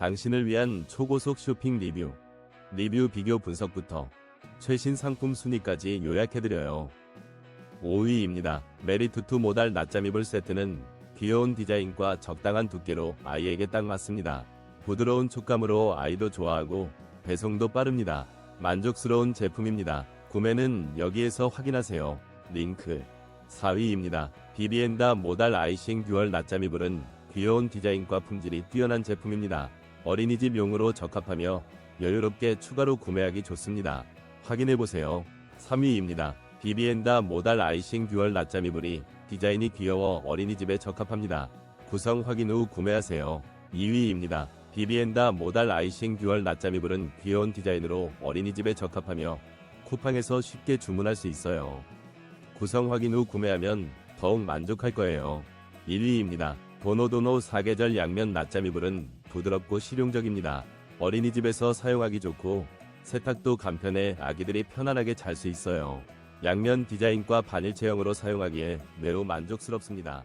당신을 위한 초고속 쇼핑 리뷰, 리뷰 비교 분석부터 최신 상품 순위까지 요약해드려요. 5위입니다. 메리투투 모달 낮잠 이불 세트는 귀여운 디자인과 적당한 두께로 아이에게 딱 맞습니다. 부드러운 촉감으로 아이도 좋아하고 배송도 빠릅니다. 만족스러운 제품입니다. 구매는 여기에서 확인하세요. 링크 4위입니다. 비비엔다 모달 아이싱 듀얼 낮잠 이불은 귀여운 디자인과 품질이 뛰어난 제품입니다. 어린이집용으로 적합하며 여유롭게 추가로 구매하기 좋습니다. 확인해보세요. 3위입니다. 비비엔다 모달 아이싱 듀얼 낮잠 이불이 디자인이 귀여워 어린이집에 적합합니다. 구성 확인 후 구매하세요. 2위입니다. 비비엔다 모달 아이싱 듀얼 낮잠 이불은 귀여운 디자인으로 어린이집에 적합하며 쿠팡에서 쉽게 주문할 수 있어요. 구성 확인 후 구매하면 더욱 만족할 거예요. 1위입니다. 도노도노 사계절 양면 낮잠 이불은 부드럽고 실용적입니다. 어린이집에서 사용하기 좋고 세탁도 간편해 아기들이 편안하게 잘 수 있어요. 양면 디자인과 반일 체형으로 사용하기에 매우 만족스럽습니다.